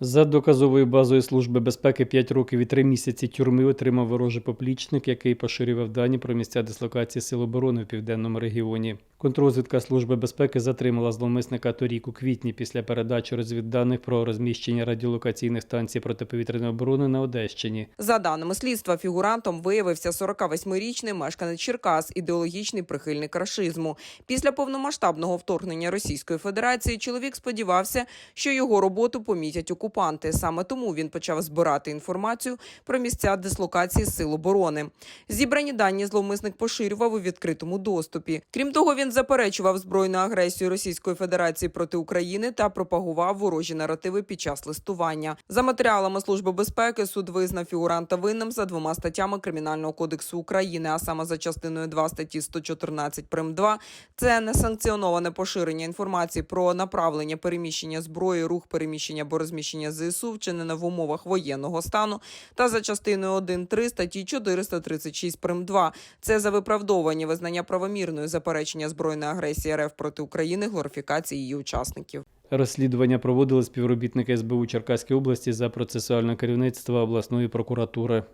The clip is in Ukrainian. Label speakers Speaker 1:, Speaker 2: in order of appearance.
Speaker 1: За доказовою базою Служби безпеки 5 років і 3 місяці тюрми отримав ворожий поплічник, який поширював дані про місця дислокації Сил оборони в південному регіоні. Контррозвідка Служби безпеки затримала зловмисника торік у квітні після передачі розвідданих про розміщення радіолокаційних станцій протиповітряної оборони на Одещині.
Speaker 2: За даними слідства, фігурантом виявився 48-річний мешканець Черкас, ідеологічний прихильник рашизму. Після повномасштабного вторгнення Російської Федерації чоловік сподівався, що його роботу помітять окупанти. Саме тому він почав збирати інформацію про місця дислокації сил оборони. Зібрані дані зловмисник поширював у відкритому доступі. Крім того, він заперечував збройну агресію Російської Федерації проти України та пропагував ворожі наративи під час листування. За матеріалами Служби безпеки суд визнав фігуранта винним за двома статтями Кримінального кодексу України, а саме за частиною 2 статті 114 прим. 2 – це несанкціоноване поширення інформації про направлення переміщення зброї, рух переміщення або розміщення ЗСУ, вчинене в умовах воєнного стану, та за частиною 1.3 статті 436 прим. 2 – це за виправдовування визнання правомірною заперечення збройної агресії РФ проти України, глорифікації її учасників.
Speaker 1: Розслідування проводили співробітники СБУ Черкаської області за процесуальне керівництво обласної прокуратури.